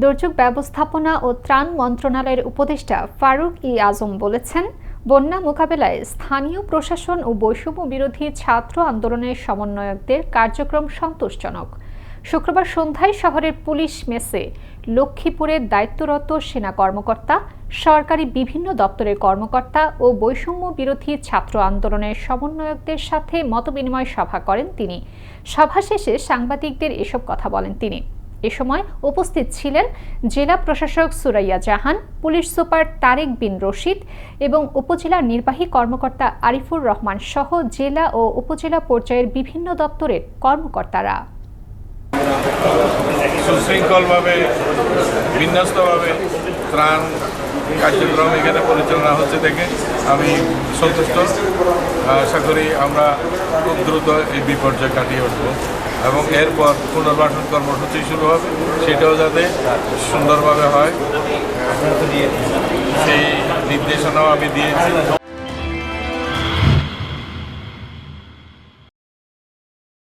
দুর্যোগ ব্যবস্থাপনা ও ত্রাণ মন্ত্রণালয়ের উপদেষ্টা ফারুক ই আজম বলেছেন, বন্যা মোকাবেলায় স্থানীয় প্রশাসন ও বৈষম্য বিরোধী ছাত্র আন্দোলনের সমন্বয়কদের কার্যক্রম সন্তোষজনক। শুক্রবার সন্ধ্যায় শহরের পুলিশ মেসে লক্ষ্মীপুরের দায়িত্বরত সেনা কর্মকর্তা, সরকারি বিভিন্ন দপ্তরের কর্মকর্তা ও বৈষম্য বিরোধী ছাত্র আন্দোলনের সমন্বয়কদের সাথে মতবিনিময় সভা করেন তিনি। সভা শেষে সাংবাদিকদের এসব কথা বলেন তিনি। এ সময় উপস্থিত ছিলেন জেলা প্রশাসক সুরাইয়া জাহান, পুলিশ সুপার তারেক বিন রশিদ এবং উপজেলা নির্বাহী কর্মকর্তা আরিফুর রহমান সহ জেলা ও উপজেলা পর্যায়ের বিভিন্ন দপ্তরের কর্মকর্তারা। সুশৃঙ্খলভাবে, বিন্যস্তভাবে ত্রাণ কার্যক্রম এখানে পরিচালনা হচ্ছে দেখে আমি সন্তুষ্ট। আশা করি আমরা খুব দ্রুত এই বিপর্যয় কাটিয়ে উঠব। এবং এরপর পুনর্বাসন কর্মসূচি শুরু হবে। সেটাও যাতে সুন্দরভাবে হয়। সেই নির্দেশনাও আমি দিয়েছি।